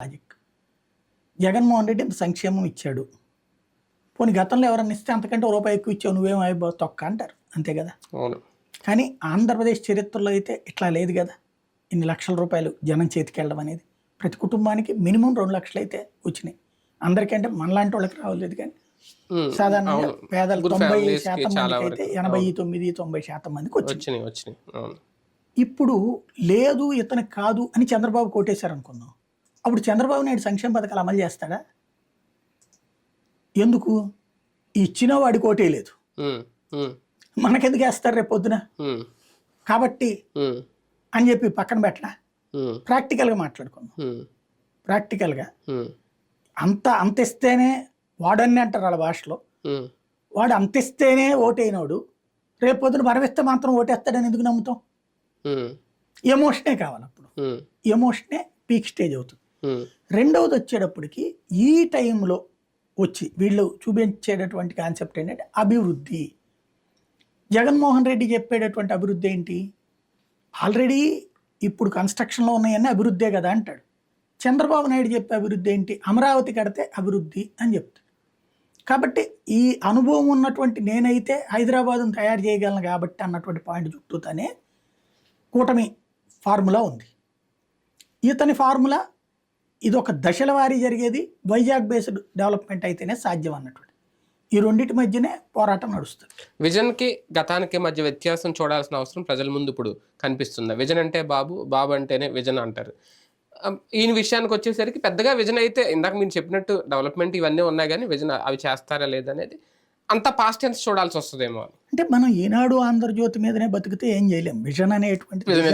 Logic Jaganmohan Reddy ఇంత సంక్షేమం ఇచ్చాడు. పోనీ గతంలో ఎవరన్నా ఇస్తే అంతకంటే రూపాయి ఎక్కువ ఇచ్చావు నువ్వేం అయిపో తొక్క అంటారు అంతే కదా? అవును. కానీ ఆంధ్రప్రదేశ్ చరిత్రలో అయితే ఇట్లా లేదు కదా? ఇన్ని లక్షల రూపాయలు జనం చేతికి వెళ్ళడం అనేది. ప్రతి కుటుంబానికి మినిమం రెండు లక్షలు అయితే వచ్చినాయి. అందరికంటే మనలాంటి వాళ్ళకి రావలేదు కానీ సాధారణంగా. పేదలు తొంభై శాతం మందికి అయితే. ఎనభై. తొమ్మిది తొంభై శాతం మందికి వచ్చినాయి. ఇప్పుడు లేదు ఇతనికి కాదు అని చంద్రబాబు కోటేశారు అనుకుందాం అప్పుడు చంద్రబాబు నాయుడు సంక్షేమ పథకాలు అమలు చేస్తాడా? ఎందుకు? ఇచ్చిన వాడి కోటేయలేదు ఉమ్, ఉమ్, మనకెందుకు వేస్తారు రేపు పొద్దున? కాబట్టి అని చెప్పి పక్కన పెట్టడా ప్రాక్టికల్గా మాట్లాడుకుందాం. ప్రాక్టికల్గా. అంత అంత ఇస్తేనే వాడని అంటారు వాళ్ళ భాషలో. వాడు అంత ఇస్తేనే ఓటైనోడు. రేపు పొద్దున మరవిస్తే మాత్రం ఓటేస్తాడని ఎందుకు నమ్ముతాం? ఎమోషనే కావాలి అప్పుడు ఎమోషనే పీక్ స్టేజ్ అవుతుంది. రెండవది వచ్చేటప్పటికి ఈ టైంలో వచ్చి వీళ్ళు చూపించేటటువంటి కాన్సెప్ట్ ఏంటంటే అభివృద్ధి. జగన్మోహన్ రెడ్డి చెప్పేటటువంటి అభివృద్ధి ఏంటి? ఆల్రెడీ ఇప్పుడు కన్స్ట్రక్షన్లో ఉన్నాయన్నీ అభివృద్ధే కదా అంటాడు. చంద్రబాబు నాయుడు చెప్పే అభివృద్ధి ఏంటి? అమరావతి కడితే అభివృద్ధి అని చెప్తాడు. కాబట్టి ఈ అనుభవం ఉన్నటువంటి నేనైతే హైదరాబాదును తయారు చేయగలను కాబట్టి అన్నటువంటి పాయింట్ చుట్టూతోనే కూటమి ఫార్ములా ఉంది. ఇతని ఫార్ములా ఇది ఒక దశల వారీ జరిగేది వైజాగ్ బేస్డ్ డెవలప్మెంట్ అయితేనే సాధ్యం అన్నటువంటి. ఈ రెండింటి మధ్యనే పోరాటం నడుస్తుంది. విజన్కి గతానికి మధ్య వ్యత్యాసం చూడాల్సిన అవసరం ప్రజల ముందు ఇప్పుడు కనిపిస్తుంది. విజన్ అంటే బాబు బాబు అంటేనే విజన్ అంటారు. ఈయన విషయానికి వచ్చేసరికి పెద్దగా విజన్ అయితే ఇందాక మీరు చెప్పినట్టు డెవలప్మెంట్ ఇవన్నీ ఉన్నాయి కానీ విజన్ అవి చేస్తారా లేదనేది అంత పాస్ట్ టెన్స్ చూడాల్సి వస్తుందేమో అంటే మనం ఈనాడు ఆంధ్రజ్యోతి మీదనే బతికితే ఏం చేయలేం. విజన్ అనేటువంటి.